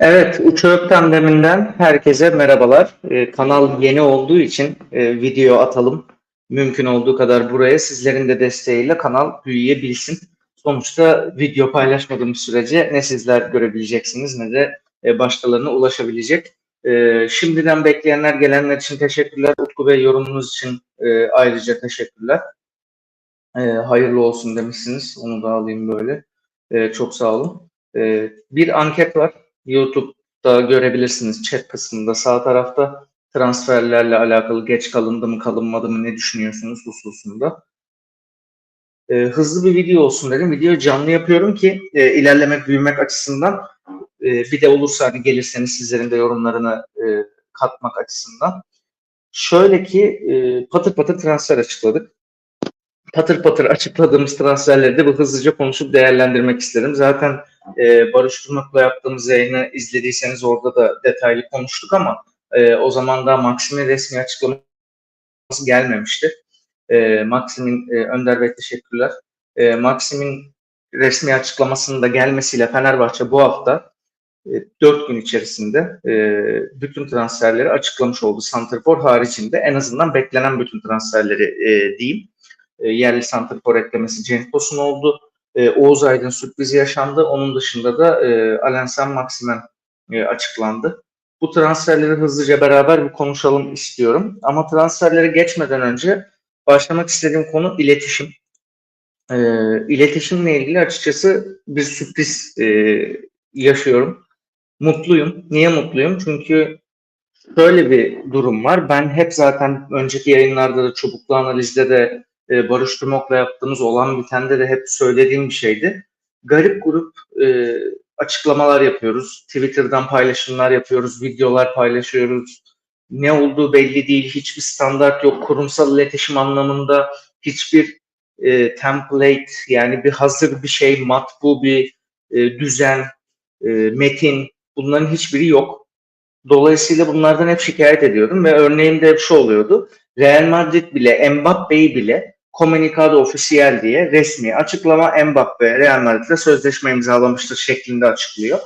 Evet, Uçak Tandemi'nden herkese merhabalar. Ee, kanal yeni olduğu için e, video atalım. Mümkün olduğu kadar buraya sizlerin de desteğiyle kanal büyüyebilsin. Sonuçta video paylaşmadığımız sürece ne sizler görebileceksiniz ne de e, başkalarına ulaşabilecek. E, şimdiden bekleyenler, gelenler için teşekkürler. Utku Bey yorumunuz için e, ayrıca teşekkürler. E, hayırlı olsun demişsiniz. Onu da alayım böyle. E, çok sağ olun. E, bir anket var. YouTube'da görebilirsiniz chat kısmında sağ tarafta transferlerle alakalı geç kalındı mı kalınmadı mı ne düşünüyorsunuz hususunda. E, hızlı bir video olsun dedim. Video canlı yapıyorum ki e, ilerlemek büyümek açısından e, bir de olursa hani gelirseniz sizlerin de yorumlarını e, katmak açısından. Şöyle ki e, patır patır transfer açıkladık. Patır patır açıkladığımız transferleri de bu hızlıca konuşup değerlendirmek isterim. Zaten e, Barış Turnak'la yaptığımız yayını izlediyseniz orada da detaylı konuştuk ama e, o zaman da Maksim'in resmi açıklaması gelmemişti. E, Maksim'in e, Önder Bey teşekkürler. E, Maksim'in resmi açıklamasının da gelmesiyle Fenerbahçe bu hafta e, 4 gün içerisinde e, bütün transferleri açıklamış oldu. Santrfor haricinde en azından beklenen bütün transferleri e, diyeyim. E, yerli santrfor eklemesi Cenk Tosun oldu. E, Oğuz Aydın sürprizi yaşandı. Onun dışında da e, Alensen Maximen e, açıklandı. Bu transferleri hızlıca beraber bir konuşalım istiyorum. Ama transferlere geçmeden önce başlamak istediğim konu iletişim. E, iletişimle ilgili açıkçası bir sürpriz e, yaşıyorum. Mutluyum. Niye mutluyum? Çünkü şöyle bir durum var. Ben hep zaten önceki yayınlarda da çubuklu analizde de e, Barış Tümok'la yaptığımız olan bitende de hep söylediğim bir şeydi. Garip grup e, açıklamalar yapıyoruz. Twitter'dan paylaşımlar yapıyoruz, videolar paylaşıyoruz. Ne olduğu belli değil, hiçbir standart yok. Kurumsal iletişim anlamında hiçbir e, template yani bir hazır bir şey, matbu bir e, düzen, e, metin bunların hiçbiri yok. Dolayısıyla bunlardan hep şikayet ediyordum ve örneğimde hep şu oluyordu. Real Madrid bile, Mbappe'yi bile Comunicado Oficial diye resmi açıklama Mbappe Real Madrid'le sözleşme imzalamıştır şeklinde açıklıyor.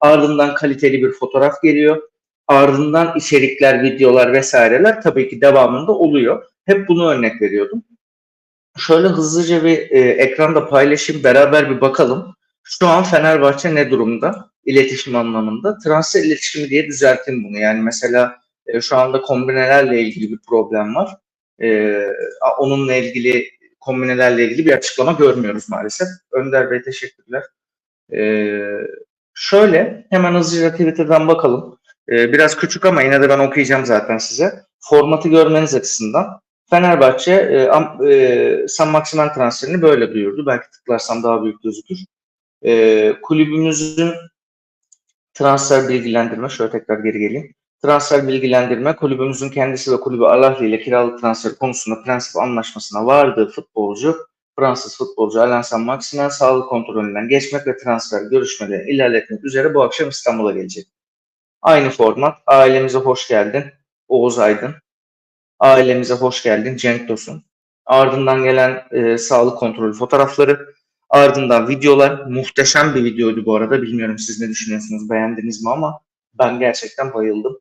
Ardından kaliteli bir fotoğraf geliyor. Ardından içerikler, videolar vesaireler tabii ki devamında oluyor. Hep bunu örnek veriyordum. Şöyle hızlıca bir e, ekranda paylaşayım, beraber bir bakalım. Şu an Fenerbahçe ne durumda? İletişim anlamında. Transfer iletişimi diye düzeltin bunu. Yani mesela e, şu anda kombinelerle ilgili bir problem var. E, onunla ilgili kombinelerle ilgili bir açıklama görmüyoruz maalesef. Önder Bey teşekkürler. E, şöyle hemen hızlıca Twitter'dan bakalım. E, biraz küçük ama yine de ben okuyacağım zaten size. Formatı görmeniz açısından. Fenerbahçe e, e, San Maximen transferini böyle duyurdu. Belki tıklarsam daha büyük gözükür. E, kulübümüzün transfer bilgilendirme, şöyle tekrar geri geleyim. Transfer bilgilendirme, kulübümüzün kendisi ve kulübü Alahli ile kiralık transfer konusunda prensip anlaşmasına vardığı futbolcu, Fransız futbolcu Alain Saint-Maximin sağlık kontrolünden geçmek ve transfer görüşmeleri ilerletmek üzere bu akşam İstanbul'a gelecek. Aynı format, ailemize hoş geldin, Oğuz Aydın, ailemize hoş geldin, Cenk Tosun. Ardından gelen e, sağlık kontrolü fotoğrafları, ardından videolar, muhteşem bir videoydu bu arada, bilmiyorum siz ne düşünüyorsunuz, beğendiniz mi ama ben gerçekten bayıldım.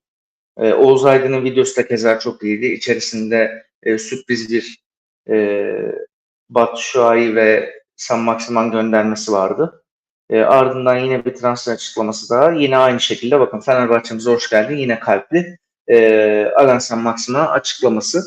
E, Oğuz Aydın'ın videosu da keza çok iyiydi. İçerisinde e, sürpriz bir e, Batu Şua'yı ve San Maximan göndermesi vardı. E, ardından yine bir transfer açıklaması daha. Yine aynı şekilde bakın Fenerbahçe'mize hoş geldin. Yine kalpli. E, Alan San Maximan açıklaması.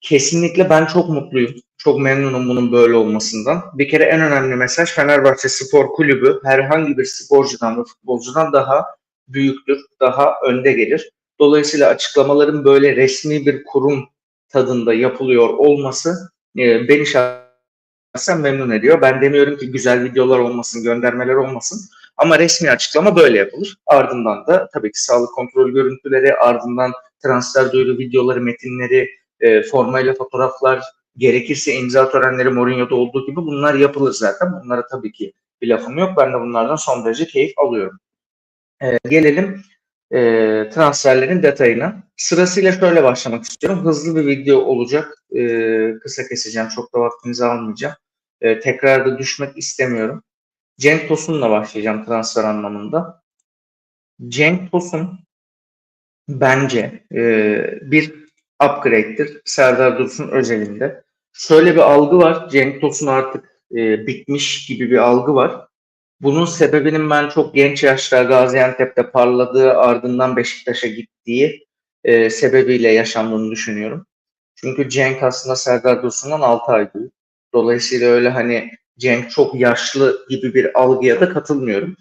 Kesinlikle ben çok mutluyum. Çok memnunum bunun böyle olmasından. Bir kere en önemli mesaj Fenerbahçe Spor Kulübü herhangi bir sporcudan ve futbolcudan daha büyüktür, daha önde gelir. Dolayısıyla açıklamaların böyle resmi bir kurum tadında yapılıyor olması e, beni şahsen memnun ediyor. Ben demiyorum ki güzel videolar olmasın, göndermeler olmasın ama resmi açıklama böyle yapılır. Ardından da tabii ki sağlık kontrol görüntüleri, ardından transfer duyuru videoları, metinleri, e, formayla fotoğraflar, gerekirse imza törenleri Mourinho'da olduğu gibi bunlar yapılır zaten. Bunlara tabii ki bir lafım yok. Ben de bunlardan son derece keyif alıyorum. E, gelelim e, transferlerin detayına. Sırasıyla şöyle başlamak istiyorum. Hızlı bir video olacak. E, kısa keseceğim. Çok da vaktinizi almayacağım. E, tekrar da düşmek istemiyorum. Cenk Tosun'la başlayacağım transfer anlamında. Cenk Tosun bence e, bir upgrade'dir Serdar Dursun özelinde. Şöyle bir algı var. Cenk Tosun artık e, bitmiş gibi bir algı var. Bunun sebebinin ben çok genç yaşta Gaziantep'te parladığı ardından Beşiktaş'a gittiği e, sebebiyle yaşandığını düşünüyorum. Çünkü Cenk aslında Serdar Dursun'dan 6 ay büyük. Dolayısıyla öyle hani Cenk çok yaşlı gibi bir algıya da katılmıyorum.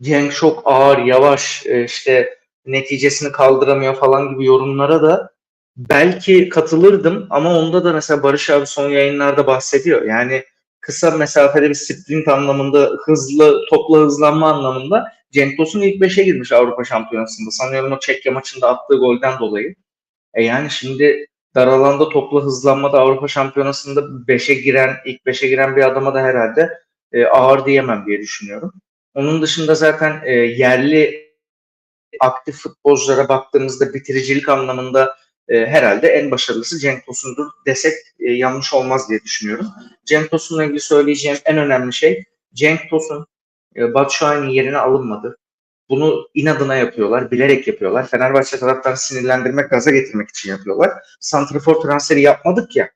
Cenk çok ağır, yavaş, e, işte neticesini kaldıramıyor falan gibi yorumlara da belki katılırdım ama onda da mesela Barış abi son yayınlarda bahsediyor. Yani kısa mesafede bir sprint anlamında hızlı topla hızlanma anlamında Cenk Tosun ilk 5'e girmiş Avrupa Şampiyonası'nda. Sanıyorum o Çekya maçında attığı golden dolayı. E yani şimdi dar alanda topla hızlanmada Avrupa Şampiyonası'nda 5'e giren, ilk 5'e giren bir adama da herhalde e, ağır diyemem diye düşünüyorum. Onun dışında zaten e, yerli aktif futbolculara baktığımızda bitiricilik anlamında e, herhalde en başarılısı Cenk Tosun'dur desek e, yanlış olmaz diye düşünüyorum. Cenk Tosun'la ilgili söyleyeceğim en önemli şey Cenk Tosun e, Batshuayi'nin yerine alınmadı. Bunu inadına yapıyorlar, bilerek yapıyorlar. Fenerbahçe taraftarı sinirlendirmek, gaza getirmek için yapıyorlar. Santrafor transferi yapmadık ya.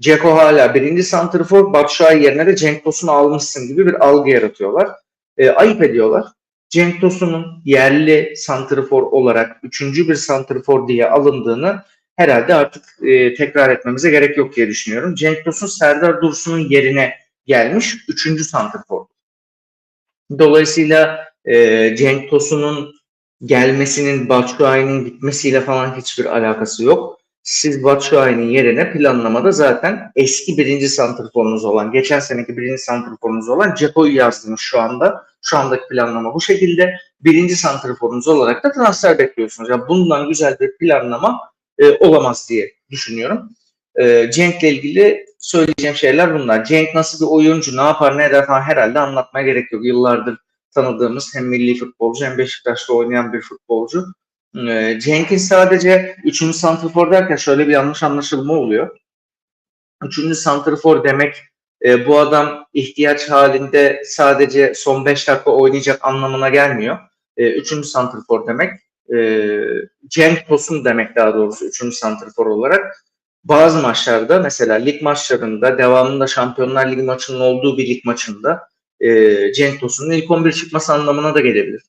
Ceko hala birinci santrafor, Batshuayi yerine de Cenk Tosun'u almışsın gibi bir algı yaratıyorlar. E, ayıp ediyorlar. Cenk Tosun'un yerli santrafor olarak üçüncü bir santrafor diye alındığını herhalde artık e, tekrar etmemize gerek yok diye düşünüyorum. Cenk Tosun Serdar Dursun'un yerine gelmiş üçüncü santrafor. Dolayısıyla e, Cenk Tosun'un gelmesinin Batshuayi'nin gitmesiyle falan hiçbir alakası yok. Siz Batshuayi'nin yerine planlamada zaten eski birinci santrforunuz olan, geçen seneki birinci santrforunuz olan Ceko'yu yazdınız şu anda. Şu andaki planlama bu şekilde. Birinci santrforunuz olarak da transfer bekliyorsunuz. Yani bundan güzel bir planlama e, olamaz diye düşünüyorum. E, Cenk'le ilgili söyleyeceğim şeyler bunlar. Cenk nasıl bir oyuncu, ne yapar, ne eder falan herhalde anlatmaya gerek yok. Yıllardır tanıdığımız hem milli futbolcu hem Beşiktaş'ta oynayan bir futbolcu. E, Cenk'in sadece 3. santrfor derken şöyle bir yanlış anlaşılma oluyor. 3. santrfor demek e, bu adam ihtiyaç halinde sadece son 5 dakika oynayacak anlamına gelmiyor. E, üçüncü santrfor demek. E, Cenk Tosun demek daha doğrusu üçüncü santrfor olarak. Bazı maçlarda mesela lig maçlarında devamında Şampiyonlar Ligi maçının olduğu bir lig maçında e, Cenk Tosun'un ilk 11 çıkması anlamına da gelebilir.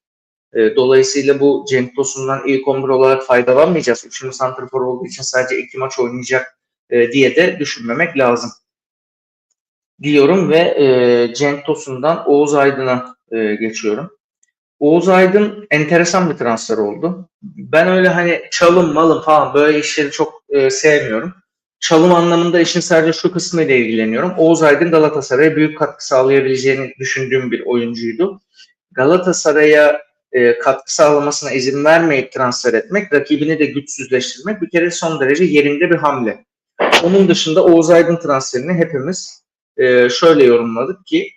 E, dolayısıyla bu Cenk Tosun'dan ilk 11 olarak faydalanmayacağız. Üçüncü santrfor olduğu için sadece iki maç oynayacak e, diye de düşünmemek lazım diyorum ve e, Cenk Tosun'dan Oğuz Aydın'a e, geçiyorum. Oğuz Aydın enteresan bir transfer oldu. Ben öyle hani çalım malım falan böyle işleri çok e, sevmiyorum. Çalım anlamında işin sadece şu kısmıyla ilgileniyorum. Oğuz Aydın Galatasaray'a büyük katkı sağlayabileceğini düşündüğüm bir oyuncuydu. Galatasaray'a e, katkı sağlamasına izin vermeyip transfer etmek, rakibini de güçsüzleştirmek bir kere son derece yerinde bir hamle. Onun dışında Oğuz Aydın transferini hepimiz e, şöyle yorumladık ki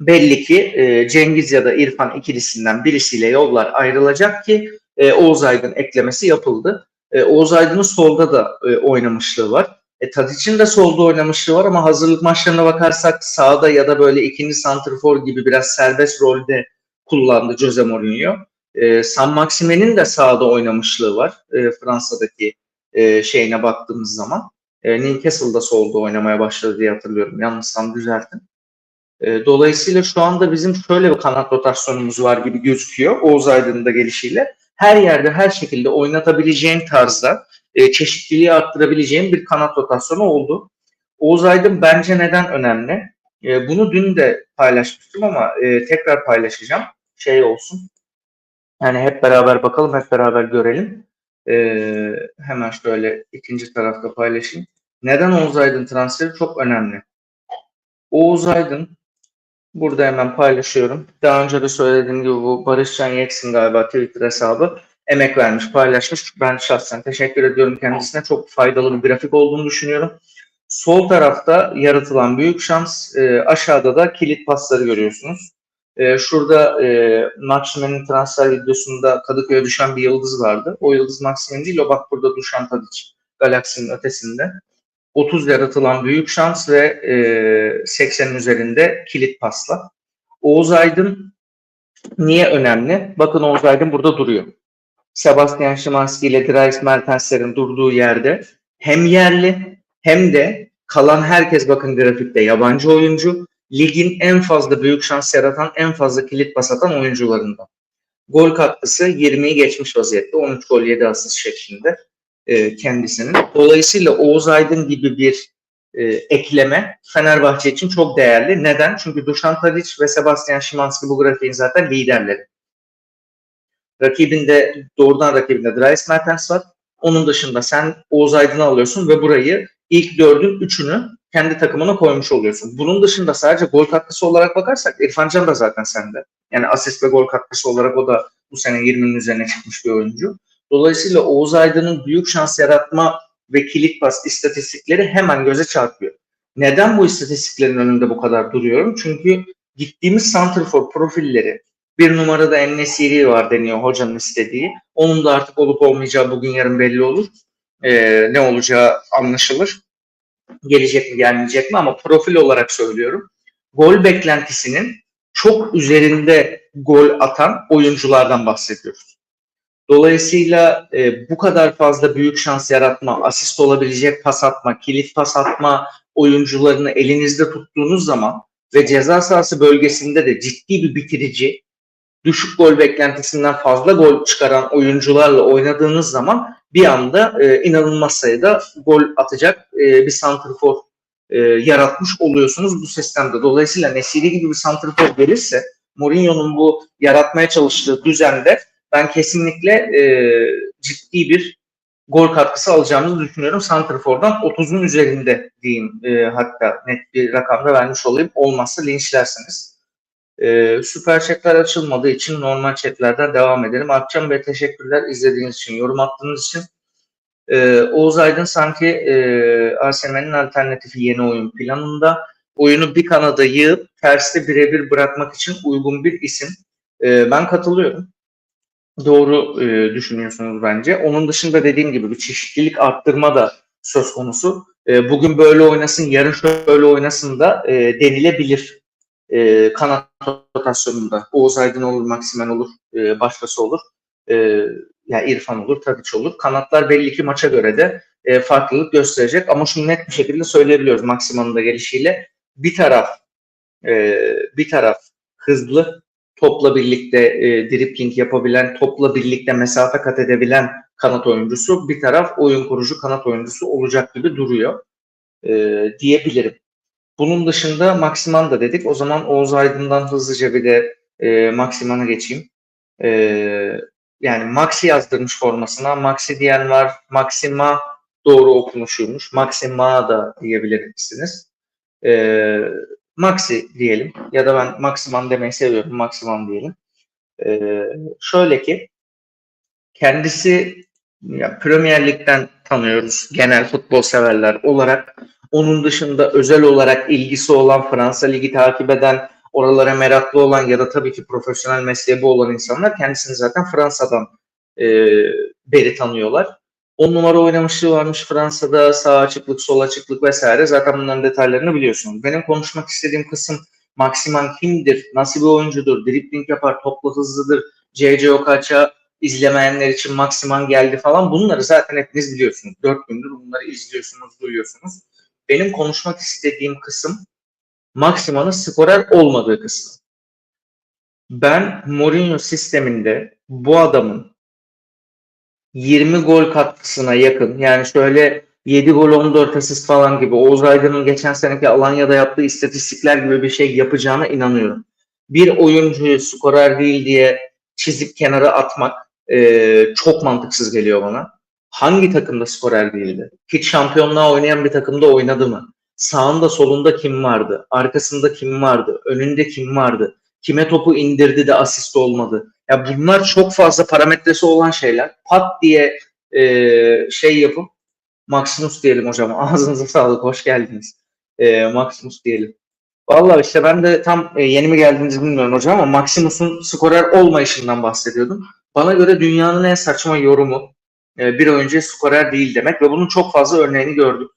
belli ki e, Cengiz ya da İrfan ikilisinden birisiyle yollar ayrılacak ki e, Oğuz Aydın eklemesi yapıldı. E, Oğuz Aydın'ın solda da e, oynamışlığı var. E, Tadic'in de solda oynamışlığı var ama hazırlık maçlarına bakarsak sağda ya da böyle ikinci santrfor gibi biraz serbest rolde kullandı Jose Mourinho. E, San Maxime'nin de sağda oynamışlığı var e, Fransa'daki e, şeyine baktığımız zaman. E, Newcastle'da solda oynamaya başladı diye hatırlıyorum. Yanlışsam düzeltin. E, dolayısıyla şu anda bizim şöyle bir kanat rotasyonumuz var gibi gözüküyor Oğuz Aydın'ın da gelişiyle. Her yerde her şekilde oynatabileceğin tarzda e, çeşitliliği arttırabileceğin bir kanat rotasyonu oldu. Oğuz Aydın bence neden önemli? E, bunu dün de paylaşmıştım ama e, tekrar paylaşacağım. Şey olsun. Yani hep beraber bakalım, hep beraber görelim. Ee, hemen şöyle ikinci tarafta paylaşayım. Neden Oğuz Aydın transferi çok önemli? Oğuz Aydın burada hemen paylaşıyorum. Daha önce de söylediğim gibi bu Barış Can Yeksin galiba Twitter hesabı emek vermiş, paylaşmış. Ben şahsen teşekkür ediyorum kendisine. Çok faydalı bir grafik olduğunu düşünüyorum. Sol tarafta yaratılan büyük şans, e, aşağıda da kilit pasları görüyorsunuz. E, şurada e, Maxime'nin transfer videosunda Kadıköy'e düşen bir yıldız vardı. O yıldız Maxime değil o bak burada Dušan Tadić galaksinin ötesinde. 30 yaratılan büyük şans ve e, 80'in üzerinde kilit pasla. Oğuz Aydın Niye önemli? Bakın Oğuz Aydın burada duruyor. Sebastian Szymanski ile Dries Mertens'lerin durduğu yerde hem yerli hem de kalan herkes bakın grafikte yabancı oyuncu. Ligin en fazla büyük şans yaratan, en fazla kilit pas atan oyuncularından. Gol katkısı 20'yi geçmiş vaziyette. 13 gol 7 asist şeklinde e, kendisinin. Dolayısıyla Oğuz Aydın gibi bir e, ekleme Fenerbahçe için çok değerli. Neden? Çünkü Dušan Tadić ve Sebastian Szymanski bu grafiğin zaten liderleri. Rakibinde doğrudan rakibinde Dries Mertens var. Onun dışında sen Oğuz Aydın'ı alıyorsun ve burayı ilk dördün üçünü kendi takımına koymuş oluyorsun. Bunun dışında sadece gol katkısı olarak bakarsak İrfan Can da zaten sende. Yani asist ve gol katkısı olarak o da bu sene 20'nin üzerine çıkmış bir oyuncu. Dolayısıyla Oğuz Aydın'ın büyük şans yaratma ve kilit pas istatistikleri hemen göze çarpıyor. Neden bu istatistiklerin önünde bu kadar duruyorum? Çünkü gittiğimiz Santrfor profilleri bir numarada Ennesiri var deniyor hocanın istediği. Onun da artık olup olmayacağı bugün yarın belli olur. Ee, ne olacağı anlaşılır. Gelecek mi gelmeyecek mi ama profil olarak söylüyorum. Gol beklentisinin çok üzerinde gol atan oyunculardan bahsediyoruz. Dolayısıyla e, bu kadar fazla büyük şans yaratma, asist olabilecek pas atma, kilit pas atma oyuncularını elinizde tuttuğunuz zaman ve ceza sahası bölgesinde de ciddi bir bitirici, düşük gol beklentisinden fazla gol çıkaran oyuncularla oynadığınız zaman bir anda e, inanılmaz sayıda gol atacak e, bir santrfor e, yaratmış oluyorsunuz bu sistemde. Dolayısıyla Nesiri gibi bir santrfor gelirse Mourinho'nun bu yaratmaya çalıştığı düzende ben kesinlikle e, ciddi bir gol katkısı alacağımızı düşünüyorum. Santrfor'dan 30'un üzerinde diyeyim e, hatta net bir rakamda vermiş olayım. Olmazsa linçlersiniz. E, süper chatler açılmadığı için normal chatlerden devam edelim. Akşam ve teşekkürler izlediğiniz için, yorum attığınız için. E, Oğuz Aydın sanki e, ASM'nin alternatifi yeni oyun planında. Oyunu bir kanada yığıp terste birebir bırakmak için uygun bir isim. E, ben katılıyorum doğru e, düşünüyorsunuz bence. Onun dışında dediğim gibi bir çeşitlilik arttırma da söz konusu. E, bugün böyle oynasın, yarın şöyle oynasın da e, denilebilir. E, kanat rotasyonunda. Oğuz Aydın olur, Maksimen olur, e, başkası olur. E, ya yani İrfan olur, Tadiç olur. Kanatlar belli ki maça göre de e, farklılık gösterecek. Ama şunu net bir şekilde söyleyebiliyoruz Maksiman'ın da gelişiyle. Bir taraf e, bir taraf hızlı, topla birlikte e, dripling yapabilen, topla birlikte mesafe kat edebilen kanat oyuncusu, bir taraf oyun kurucu kanat oyuncusu olacak gibi duruyor e, diyebilirim. Bunun dışında Maksiman da dedik. O zaman Oğuz Aydın'dan hızlıca bir de e, Maksiman'a geçeyim. E, yani Maxi yazdırmış formasına. Maxi diyen var. Maxima doğru okunuşuymuş. Maxima da diyebilirsiniz. E, Maxi diyelim ya da ben Maximan demeyi seviyorum. Maximan diyelim. Ee, şöyle ki kendisi ya Premier Lig'den tanıyoruz genel futbol severler olarak. Onun dışında özel olarak ilgisi olan Fransa Ligi takip eden, oralara meraklı olan ya da tabii ki profesyonel mesleği olan insanlar kendisini zaten Fransa'dan e, beri tanıyorlar. 10 numara oynamışlığı varmış Fransa'da sağ açıklık, sol açıklık vesaire. Zaten bunların detaylarını biliyorsunuz. Benim konuşmak istediğim kısım Maksiman kimdir, nasıl bir oyuncudur, dribling yapar, toplu hızlıdır, C.C. Okaç'a izlemeyenler için Maksiman geldi falan. Bunları zaten hepiniz biliyorsunuz. Dört gündür bunları izliyorsunuz, duyuyorsunuz. Benim konuşmak istediğim kısım Maksiman'ın skorer olmadığı kısım. Ben Mourinho sisteminde bu adamın 20 gol katkısına yakın. Yani şöyle 7 gol 14 asist falan gibi Oğuz Aydın'ın geçen seneki Alanya'da yaptığı istatistikler gibi bir şey yapacağına inanıyorum. Bir oyuncuyu skorer değil diye çizip kenara atmak e, çok mantıksız geliyor bana. Hangi takımda skorer değildi? Hiç şampiyonluğa oynayan bir takımda oynadı mı? Sağında solunda kim vardı? Arkasında kim vardı? Önünde kim vardı? Kime topu indirdi de asist olmadı? Ya bunlar çok fazla parametresi olan şeyler. Pat diye e, şey yapıp Maximus diyelim hocam. Ağzınıza sağlık. Hoş geldiniz. E, Maximus diyelim. Vallahi işte ben de tam e, yeni mi geldiğinizi bilmiyorum hocam ama Maximus'un skorer olmayışından bahsediyordum. Bana göre dünyanın en saçma yorumu bir oyuncu skorer değil demek ve bunun çok fazla örneğini gördük.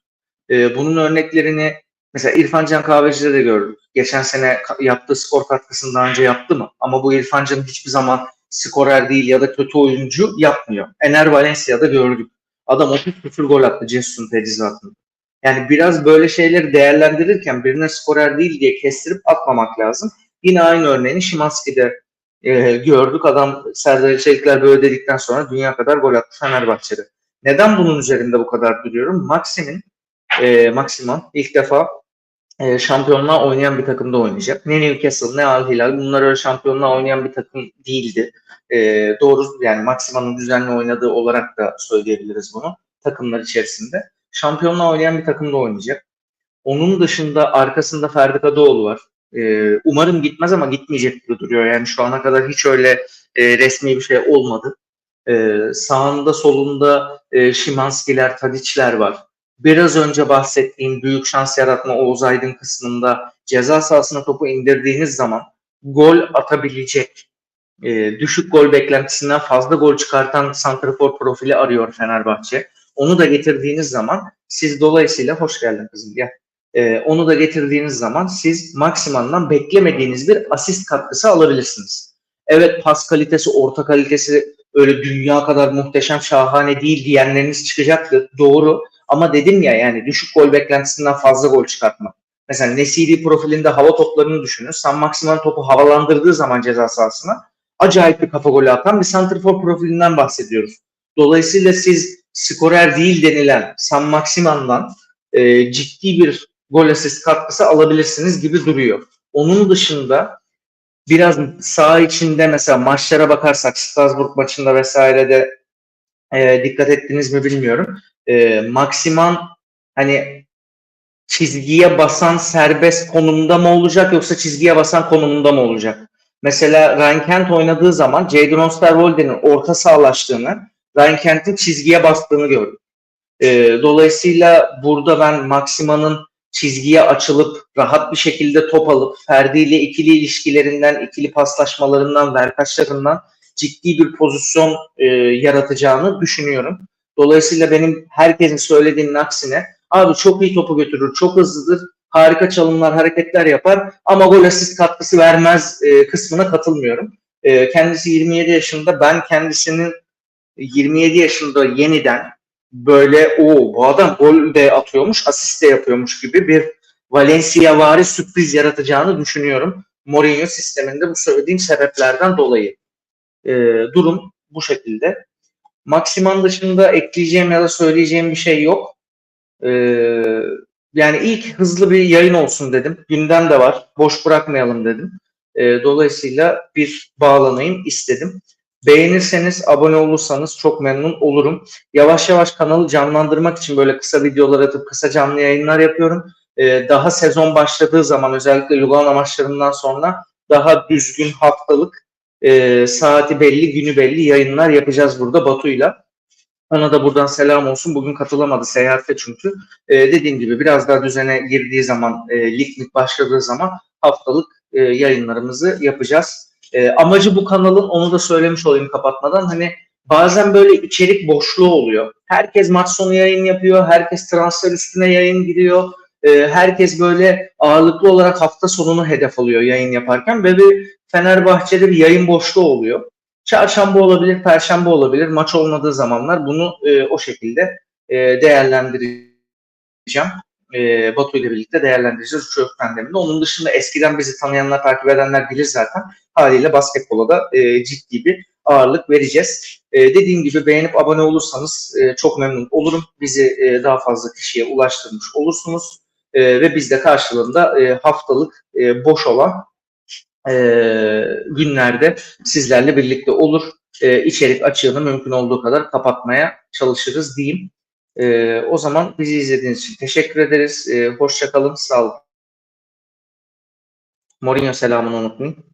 E, bunun örneklerini Mesela İrfan Can Kahveci'de de gördük. Geçen sene yaptığı skor katkısını daha önce yaptı mı? Ama bu İrfan Can hiçbir zaman skorer değil ya da kötü oyuncu yapmıyor. Ener Valencia'da gördük. Adam 30 küsur gol attı Cesus'un tecizatında. Yani biraz böyle şeyleri değerlendirirken birine skorer değil diye kestirip atmamak lazım. Yine aynı örneğini Şimanski'de e, gördük. Adam Serdar Çelikler böyle dedikten sonra dünya kadar gol attı Fenerbahçe'de. Neden bunun üzerinde bu kadar duruyorum? Maxim'in e, Maximan ilk defa e, şampiyonluğa oynayan bir takımda oynayacak. Ne Newcastle ne Al Hilal bunlar öyle şampiyonluğa oynayan bir takım değildi. E, doğru yani Maximan'ın düzenli oynadığı olarak da söyleyebiliriz bunu takımlar içerisinde. Şampiyonluğa oynayan bir takımda oynayacak. Onun dışında arkasında Ferdi Kadıoğlu var. E, umarım gitmez ama gitmeyecek gibi duruyor. Yani şu ana kadar hiç öyle e, resmi bir şey olmadı. E, sağında solunda e, Şimanskiler, Tadiçler var biraz önce bahsettiğim büyük şans yaratma Oğuz Aydın kısmında ceza sahasına topu indirdiğiniz zaman gol atabilecek, e, düşük gol beklentisinden fazla gol çıkartan santrafor profili arıyor Fenerbahçe. Onu da getirdiğiniz zaman siz dolayısıyla hoş geldin kızım gel. E, onu da getirdiğiniz zaman siz Maksiman'dan beklemediğiniz bir asist katkısı alabilirsiniz. Evet pas kalitesi, orta kalitesi öyle dünya kadar muhteşem, şahane değil diyenleriniz çıkacaktır. Doğru. Ama dedim ya yani düşük gol beklentisinden fazla gol çıkartma. Mesela Nesiri profilinde hava toplarını düşünün. San Maximan topu havalandırdığı zaman ceza sahasına acayip bir kafa golü atan bir santrfor profilinden bahsediyoruz. Dolayısıyla siz skorer değil denilen San Maximan'dan e, ciddi bir gol asist katkısı alabilirsiniz gibi duruyor. Onun dışında biraz sağ içinde mesela maçlara bakarsak Strasbourg maçında vesairede e, dikkat ettiniz mi bilmiyorum e, Maksiman hani çizgiye basan serbest konumda mı olacak yoksa çizgiye basan konumunda mı olacak? Mesela Ryan Kent oynadığı zaman Jadon Osterwolde'nin orta sağlaştığını, Ryan Kent'in çizgiye bastığını gördüm. E, dolayısıyla burada ben Maksiman'ın çizgiye açılıp rahat bir şekilde top alıp Ferdi ile ikili ilişkilerinden, ikili paslaşmalarından, verkaçlarından ciddi bir pozisyon e, yaratacağını düşünüyorum. Dolayısıyla benim herkesin söylediğinin aksine abi çok iyi topu götürür, çok hızlıdır, harika çalımlar, hareketler yapar ama gol asist katkısı vermez e, kısmına katılmıyorum. E, kendisi 27 yaşında, ben kendisinin 27 yaşında yeniden böyle o bu adam gol de atıyormuş, asist de yapıyormuş gibi bir Valencia vari sürpriz yaratacağını düşünüyorum. Mourinho sisteminde bu söylediğim sebeplerden dolayı. E, durum bu şekilde. Maksiman dışında ekleyeceğim ya da söyleyeceğim bir şey yok. Ee, yani ilk hızlı bir yayın olsun dedim. Gündem de var. Boş bırakmayalım dedim. Ee, dolayısıyla bir bağlanayım istedim. Beğenirseniz, abone olursanız çok memnun olurum. Yavaş yavaş kanalı canlandırmak için böyle kısa videolar atıp kısa canlı yayınlar yapıyorum. Ee, daha sezon başladığı zaman özellikle Lugano maçlarından sonra daha düzgün haftalık e, saati belli, günü belli yayınlar yapacağız burada Batu'yla. Ona da buradan selam olsun. Bugün katılamadı seyahatte çünkü. E, dediğim gibi biraz daha düzene girdiği zaman, e, lig başladığı zaman haftalık e, yayınlarımızı yapacağız. E, amacı bu kanalın, onu da söylemiş olayım kapatmadan, hani bazen böyle içerik boşluğu oluyor. Herkes maç sonu yayın yapıyor, herkes transfer üstüne yayın giriyor. E, herkes böyle ağırlıklı olarak hafta sonunu hedef alıyor yayın yaparken ve bir Fenerbahçe'de bir yayın boşluğu oluyor. Çarşamba olabilir, perşembe olabilir. Maç olmadığı zamanlar bunu e, o şekilde e, değerlendireceğim. E, Batu ile birlikte değerlendireceğiz Uçak pandemide. Onun dışında eskiden bizi tanıyanlar, takip edenler bilir zaten. Haliyle basketbola da e, ciddi bir ağırlık vereceğiz. E, dediğim gibi beğenip abone olursanız e, çok memnun olurum. Bizi e, daha fazla kişiye ulaştırmış olursunuz. E, ve biz de karşılığında e, haftalık e, boş olan e, günlerde sizlerle birlikte olur. E, içerik açığını mümkün olduğu kadar kapatmaya çalışırız diyeyim. E, o zaman bizi izlediğiniz için teşekkür ederiz. E, hoşça kalın, sağ olun. Mourinho selamını unutmayın.